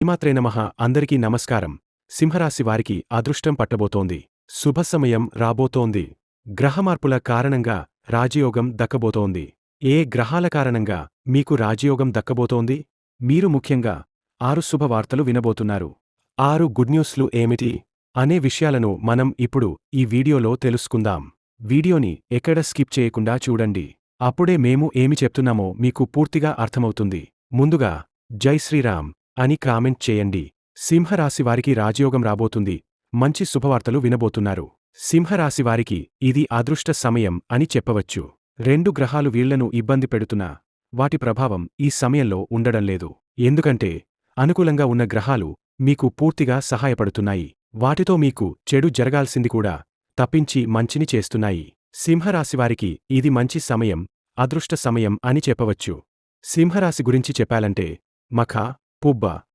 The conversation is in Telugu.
శ్రీమాత్రే నమః. అందరికీ నమస్కారం. సింహరాశి వారికి అదృష్టం పట్టబోతోంది. శుభ సమయం రాబోతోంది. గ్రహమార్పుల కారణంగా రాజయోగం దక్కబోతోంది. ఏ గ్రహాల కారణంగా మీకు రాజయోగం దక్కబోతోంది? మీరు ముఖ్యంగా ఆరు శుభవార్తలు వినబోతున్నారు. ఆరు గుడ్ న్యూస్లు ఏమిటి? అనే విషయాలను మనం ఇప్పుడు ఈ వీడియోలో తెలుసుకుందాం. వీడియోని ఎక్కడ స్కిప్ చేయకుండా చూడండి. అప్పుడే మేము ఏమి చెప్తున్నామో మీకు పూర్తిగా అర్థమవుతుంది. ముందుగా జై శ్రీరామ్. అని కామెంట్ చేయండి. సింహరాశివారికి రాజయోగం రాబోతుంది. మంచి శుభవార్తలు వినబోతున్నారు. సింహరాశివారికి ఇది అదృష్ట సమయం అని చెప్పవచ్చు. రెండు గ్రహాలు వీళ్ళను ఇబ్బంది పెడుతున్నా వాటి ప్రభావం ఈ సమయంలో ఉండడం లేదు. ఎందుకంటే అనుకూలంగా ఉన్న గ్రహాలు మీకు పూర్తిగా సహాయపడుతున్నాయి. వాటితో మీకు చెడు జరగాల్సింది కూడా తప్పించి మంచిని చేస్తున్నాయి. సింహరాశివారికి ఇది మంచి సమయం అదృష్ట సమయం అని చెప్పవచ్చు. సింహరాశి గురించి చెప్పాలంటే మఖ Puba.